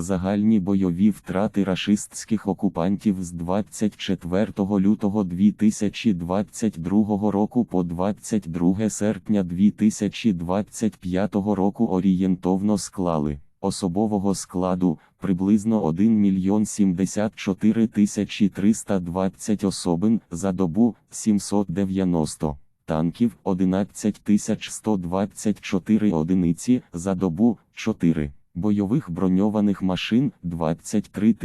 Загальні бойові втрати рашистських окупантів з 24 лютого 2022 року по 22 серпня 2025 року орієнтовно склали особового складу приблизно 1 мільйон 74 тисячі 320 особин за добу 790 танків 11 124 одиниці за добу 4, бойових броньованих машин 23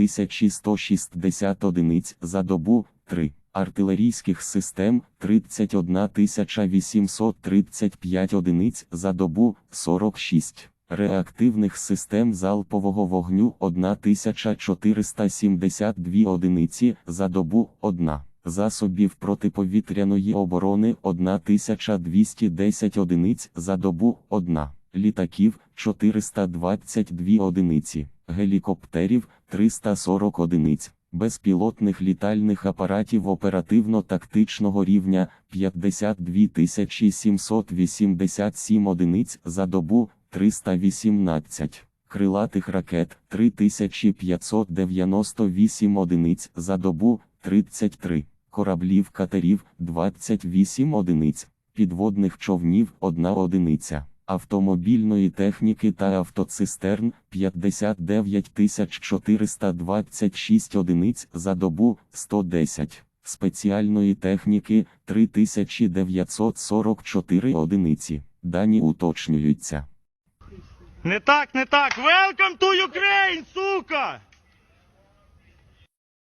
160 одиниць за добу 3, артилерійських систем 31 835 одиниць за добу 46. Реактивних систем залпового вогню 1472 одиниці за добу 1 засобів протиповітряної оборони 1210 одиниць за добу 1, літаків 422 одиниці, гелікоптерів 340 одиниць, безпілотних літальних апаратів оперативно-тактичного рівня 52 787 одиниць за добу 318. Крилатих ракет 3598 одиниць за добу 33 кораблів катерів 28 одиниць, підводних човнів 1 одиниця, автомобільної техніки та автоцистерн 59 426 одиниць за добу 110, спеціальної техніки 3944 одиниці. Дані уточнюються. Не так, не так. Welcome to Ukraine, сука!